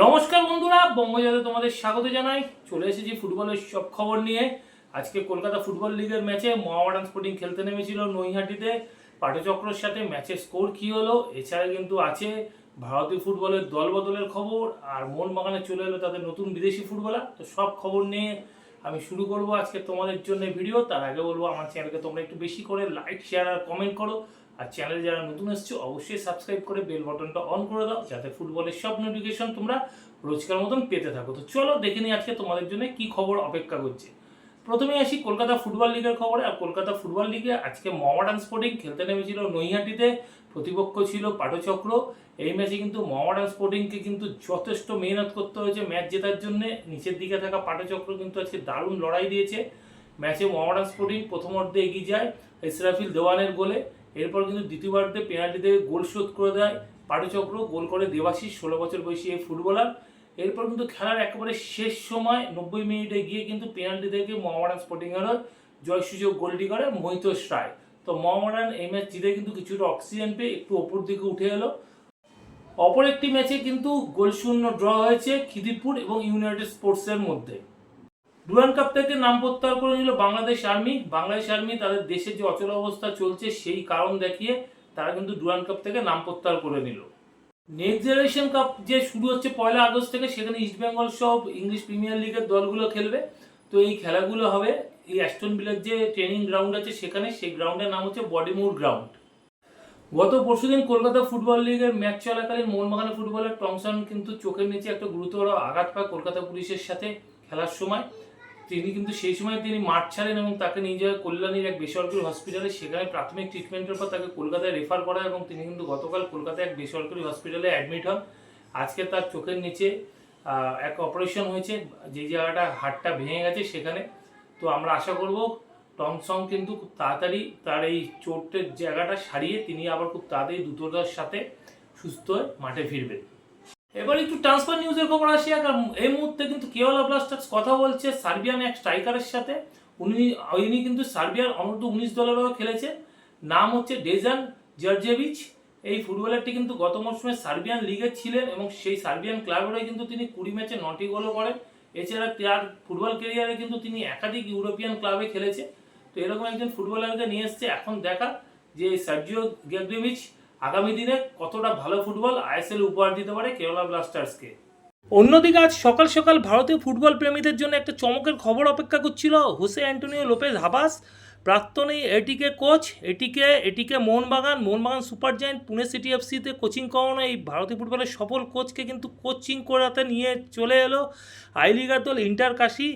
নমস্কার বন্ধুরা, বঙ্গজাতে তোমাদের স্বাগত জানাই। চলে এসেছি ফুটবলের সব খবর নিয়ে। আজকে কলকাতা ফুটবল লিগের ম্যাচে মোহামেডান স্পোর্টিং খেলতে নেমেছিল নৈহাটিতে। পাটচক্রর সাথে ম্যাচের স্কোর কি হলো, এছাড়া কিন্তু আছে ভারতীয় ফুটবলের দল বদলের খবর, আর মোহনবাগানে চলে এলো তাদের নতুন বিদেশি ফুটবলার। তো সব খবর নিয়ে আমি শুরু করব আজকে তোমাদের জন্য ভিডিও। তার আগে বলব, আমার চ্যানেলকে তোমরা একটু বেশি করে লাইক, শেয়ার আর কমেন্ট করো। আর চ্যানেলে যারা নতুন এসছো, অবশ্যই সাবস্ক্রাইব করে বেল বাটনটা অন করে দাও, যাতে ফুটবলের সব নোটিফিকেশন তোমরা রোজকার মতন পেতে থাকো। তো চলো দেখে নিই আজকে তোমাদের জন্য কি খবর অপেক্ষা করছে। প্রথমে আসি কলকাতা ফুটবল লিগের খবরে। আর কলকাতা ফুটবল লিগে আজকে মোহামেডান স্পোর্টিং খেলতে নেমেছিল নৈহাটিতে। প্রতিপক্ষ ছিল পাটচক্র। এই ম্যাচে কিন্তু মোহামেডান স্পোর্টিংকে কিন্তু যথেষ্ট মেহনত করতে হয়েছে ম্যাচ জেতার জন্য। নিচের দিকে থাকা পাটচক্র কিন্তু আজকে দারুণ লড়াই দিয়েছে। ম্যাচে মোহামেডান স্পোর্টিং প্রথম অর্ধে এগিয়ে যায়। ইসরাফিল দেওয়ানের গোলে। এরপর কিন্তু দ্বিতীয়বার্ধে পেনাল্টি থেকে গোল শোধ করে দেয় পাটচক্র, গোল করে দেবাশিস, ষোলো বছর বয়সী এই ফুটবলার। এরপর কিন্তু খেলার একেবারে শেষ সময়, নব্বই মিনিটে গিয়ে কিন্তু পেনাল্টি থেকে মোহামেডান স্পোর্টিংয়ের জয়সূচক গোলটি করে মোহিতোষ রায়। তো মোহামেডান এই ম্যাচ জিতে কিন্তু কিছুটা অক্সিজেন পেয়ে একটু ওপর দিকে উঠে এলো। অপর একটি ম্যাচে কিন্তু গোলশূন্য ড্র হয়েছে খিদিরপুর এবং ইউনাইটেড স্পোর্টসের মধ্যে। ডুরান কাপ থেকে নাম প্রত্যাহার করে নিল বাংলাদেশ আর্মি। বাংলাদেশ আর্মি তাদের দেশের যে অচল অবস্থা চলছে সেই কারণ দেখিয়ে তারা কিন্তু ডুরান কাপ থেকে নাম প্রত্যাহার করে নিল। নেক্সট জেনারেশন কাপ যে শুরু হচ্ছে পয়লা আগস্ট থেকে, সেখানে ইস্টবেঙ্গল সব ইংলিশ প্রিমিয়ার লিগের দলগুলো খেলবে। তো এই খেলাগুলো হবে, এই অ্যাস্টন বিলের যে ট্রেনিং গ্রাউন্ড আছে সেখানে, সেই গ্রাউন্ডের নাম হচ্ছে বডিমুর গ্রাউন্ড গত পরশুদিন কলকাতা ফুটবল লিগের ম্যাচ চলাকালীন মোহনবাগানের ফুটবলের টমসন কিন্তু চোখের নিচে একটা গুরুতর আঘাত পায় কলকাতা পুলিশের সাথে খেলার সময়। তিনি কিন্তু সেই সময় তিনি মাঠ ছাড়েন এবং তাকে নিয়ে যাওয়া কল্যাণীর এক বেসরকারি হসপিটালে সেখানে প্রাথমিক ট্রিটমেন্টের পর তাকে কলকাতায় রেফার করা এবং তিনি কিন্তু গতকাল কলকাতায় এক বেসরকারি হসপিটালে অ্যাডমিট হন। আজকে তার চোখের নিচে এক অপারেশন হয়েছে, যে জায়গাটা হাড়টা ভেঙে গেছে সেখানে। তো আমরা আশা করব টমসং কিন্তু খুব তাড়াতাড়ি তার এই চোটের জায়গাটা সারিয়ে তিনি আবার খুব তাড়াতাড়ি দ্রুততার সাথে সুস্থ হয়ে মাঠে ফিরবেন। এবার একটু ট্রান্সফার নিউজের খবর আসি আর এই মুহূর্তে কিন্তু কেওলা ব্লাস্টার্স কথা বলছে সার্বিয়ান এক স্ট্রাইকারের সাথে। উনি উনি কিন্তু সার্বিয়ার অনূর্ধ্ব উনিশ দলেরও খেলেছে। নাম হচ্ছে ডেজান জর্জেভিচ এই ফুটবলারটি কিন্তু গত মরশুমে সার্বিয়ান লিগে ছিলেন এবং সেই সার্বিয়ান ক্লাবের হয়ে কিন্তু তিনি কুড়ি ম্যাচে নটি গোলও করেন। এছাড়া তার ফুটবল ক্যারিয়ারে কিন্তু তিনি একাধিক ইউরোপিয়ান ক্লাবে খেলেছে। তো এরকম একজন ফুটবলারকে নিয়ে এসছে। এখন দেখা যে সার্জিও গ্যাগ্রেভিচ আগামী দিনে কতটা ভালো ফুটবল আইএসএল উপহার দিতে পারে কেরালা ব্লাস্টার্সকে? অন্যদিকে আজ সকাল সকাল ভারতীয় ফুটবল প্রেমীদের জন্য একটা চমকের খবর অপেক্ষা করছিল হোসে অ্যান্টোনিও লোপেজ হাবাস। প্রাক্তন এই ATK coach ATK ATK Mohun Bagan Mohun Bagan super giant Pune city এফসিতে coaching করানো এই ভারতীয় ফুটবলের সফল কোচকে কিন্তু কোচিং করাতে নিয়ে চলে এলো আই লিগার দল ইন্টার কাশি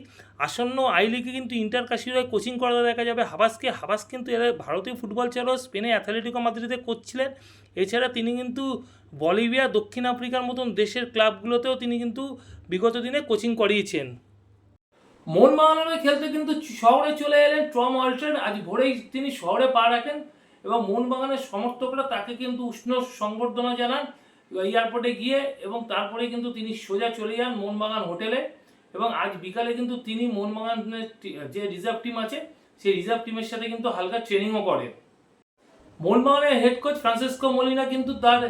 আসন্ন আই লিগে কিন্তু ইন্টার কাশির কোচিং করাতে দেখা যাবে। হাবাসকে, হাবাস কিন্তু এরা ভারতীয় ফুটবল ছাড়াও স্পেনে অ্যাথলেটিকো মাদ্রিদে কোচ ছিলেন। এছাড়া তিনি কিন্তু বলিভিয়া দক্ষিণ আফ্রিকার মতন দেশের ক্লাবগুলোতেও তিনি কিন্তু বিগত দিনে কোচিং করিয়েছেন। মোহনবাগানের খেলতে কিন্তু শহরে চলে এলেন টম ওয়াল্টন আজ ভোরেই তিনি শহরে পা রাখেন এবং মোহনবাগানের সমর্থকরা তাকে কিন্তু উষ্ণ সংবর্ধনা জানান এয়ারপোর্টে গিয়ে এবং তারপরে কিন্তু তিনি সোজা চলে যান মোহনবাগান হোটেলে এবং আজ বিকালে কিন্তু তিনি মোহনবাগানের যে রিজার্ভ টিম আছে, সেই রিজার্ভ টিমের সাথে কিন্তু হালকা ট্রেনিংও করেন। মোহনবাগানের হেড কোচ ফ্রান্সিসকো মলিনা কিন্তু তার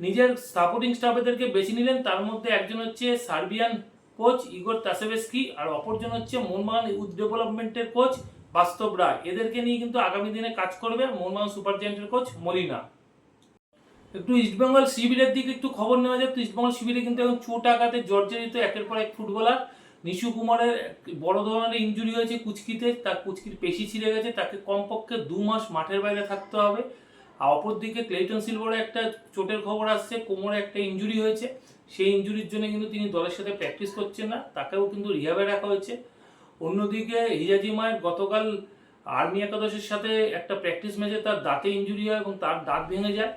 নিজের সাপোর্টিং স্টাফেদেরকে বেছে নিলেন। তার মধ্যে একজন হচ্ছে সার্বিয়ান কোচ ইগোর তাসেভেস্কি আর অপরজন হচ্ছে মোহনবাগান ইউথ ডেভেলপমেন্টের কোচ বাস্তব রায়। এদেরকে নিয়ে কিন্তু আগামী দিনে কাজ করবে মোহনবাগান সুপার জায়েন্টের কোচ মলিনা। একটু ইস্টবেঙ্গল শিবিরের দিকে একটু খবর নেওয়া যায় তো ইস্টবেঙ্গল শিবিরে কিন্তু এখন চোট আঘাতে জর্জরিত একের পর এক ফুটবলার নিশু কুমারের বড় ধরনের ইঞ্জুরি হয়েছে কুচকিতে। তার কুচকির পেশি ছিঁড়ে গেছে। তাকে কমপক্ষে দু মাস মাঠের বাইরে থাকতে হবে। আর অপরদিকে ক্লেটন সিলভারের একটা চোটের খবর আসছে, কোমরে একটা ইঞ্জুরি হয়েছে। সেই ইঞ্জুরির জন্য কিন্তু তিনি দলের সাথে প্র্যাকটিস করছেন না, তাকেও কিন্তু রিহাবে রাখা হয়েছে। অন্যদিকে হিজাজি মায়ের গতকাল আর্মি একাদশের সাথে একটা প্র্যাকটিস ম্যাচে তার দাঁতে ইঞ্জুরি হয় এবং তার দাঁত ভেঙে যায়।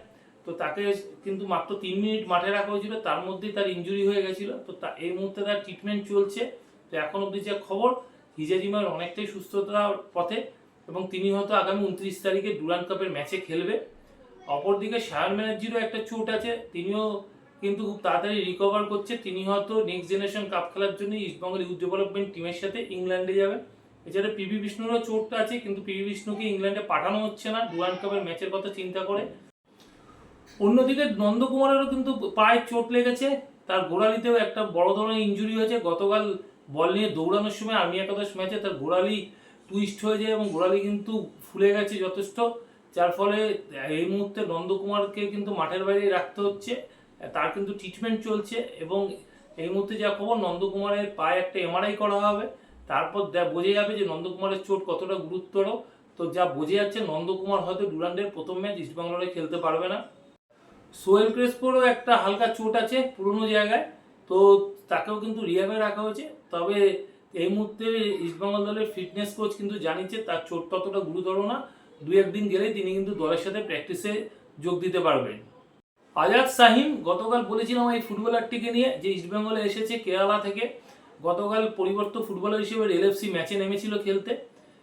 তো তাকে কিন্তু মাত্র তিন মিনিট মাঠে রাখা হয়েছিল, তার মধ্যেই তার ইঞ্জুরি হয়ে গেছিল। তো তা, এই মুহূর্তে তার ট্রিটমেন্ট চলছে। তো এখন অবধি যে খবর হিজাজিমার অনেকটাই সুস্থতার পথে এবং তিনি হয়তো আগামী উনত্রিশ তারিখে ডুরান কাপের ম্যাচে খেলবে। অপরদিকে সায়ন ব্যানার্জিরও একটা চোট আছে, তিনিও কিন্তু খুব তাড়াতাড়ি রিকভার করছে। তিনি হয়তো নেক্সট জেনারেশন কাপ খেলার জন্য ইস্টবেঙ্গল ইউথ ডেভেলপমেন্ট টিমের সাথে ইংল্যান্ডে যাবেন। এছাড়া পিভি বিষ্ণুরও চোটটা আছে, কিন্তু পিভি বিষ্ণুকে ইংল্যান্ডে পাঠানো হচ্ছে না ডুরান কাপের ম্যাচের কথা চিন্তা করে। অন্যদিকে নন্দকুমারেরও কিন্তু পায়ে চোট লেগেছে, তার গোড়ালিতেও একটা বড় ধরনের ইঞ্জুরি হয়েছে। গতকাল বল নিয়ে দৌড়ানোর সময় আর্মি একাদশ ম্যাচে তার গোড়ালি টুইস্ট হয়ে যায় এবং গোড়ালি কিন্তু ফুলে গেছে যথেষ্ট। যার ফলে, এই মুহূর্তে নন্দকুমারকে কিন্তু মাঠের বাইরে রাখতে হচ্ছে। তার কিন্তু ট্রিটমেন্ট চলছে এবং এই মুহূর্তে যা খবর, নন্দকুমারের পায়ে একটা এমআরআই করা হবে। তারপর বোঝা যাবে যে নন্দকুমারের চোট কতটা গুরুতর। তো যা বোঝা যাচ্ছে, নন্দকুমার হয়তো ডুরান্ডের প্রথম ম্যাচ ইস্টবেঙ্গলে খেলতে পারবে না। সোহেল ক্রেসপোরও একটা হালকা চোট আছে পুরনো জায়গায়। তো তাকেও কিন্তু রিহাবে রাখা হয়েছে। তবে এই মুহূর্তে ইস্টবেঙ্গল দলের ফিটনেস কোচ কিন্তু জানিয়েছে, তার চোট ততটা গুরুতর না। দু একদিন গেলেই তিনি কিন্তু দলের সাথে প্র্যাকটিসে যোগ দিতে পারবেন। আজাদ শাহিন, গতকাল বলেছিলাম এই ফুটবলারটিকে নিয়ে যে ইস্টবেঙ্গলে এসেছে কেরালা থেকে, গতকাল পরিবর্তিত ফুটবলার হিসেবে এলএফসি ম্যাচে নেমেছিল খেলতে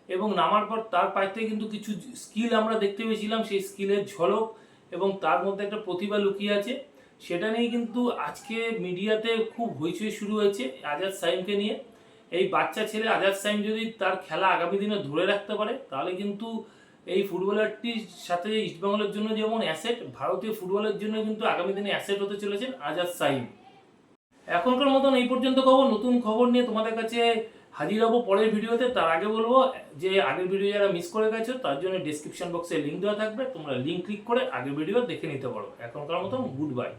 এবং নামার পর তার থেকে কিন্তু কিছু স্কিল আমরা দেখতে পেয়েছিলাম, সেই স্কিলের ঝলক এবং তার মধ্যে একটা প্রতিভা লুকিয়ে আছে। সেটা নিয়ে কিন্তু আজকে মিডিয়াতে খুব হইচই শুরু হয়েছে আজাদ সাইমকে নিয়ে। এই বাচ্চা ছেলে আজাদ সাইম যদি তার খেলা আগামী দিনে ধরে রাখতে পারে, তাহলে কিন্তু এই ফুটবলারটির সাথে ইস্টবেঙ্গলের জন্য যেমন অ্যাসেট ভারতীয় ফুটবলের জন্য কিন্তু আগামী দিনে অ্যাসেট হতে চলেছেন আজাদ সাইম। এখনকার মতন এই পর্যন্ত খবর, নতুন খবর নিয়ে তোমাদের কাছে হাজির হব পরের ভিডিওতে। তার আগে বলব যে আগের ভিডিও যারা মিস করে গেছো, তার জন্য ডিসক্রিপশন বক্সে লিঙ্ক দেওয়া থাকবে। তোমরা লিঙ্ক ক্লিক করে আগের ভিডিও দেখে নিতে পারো। এখনকার মতন গুড বাই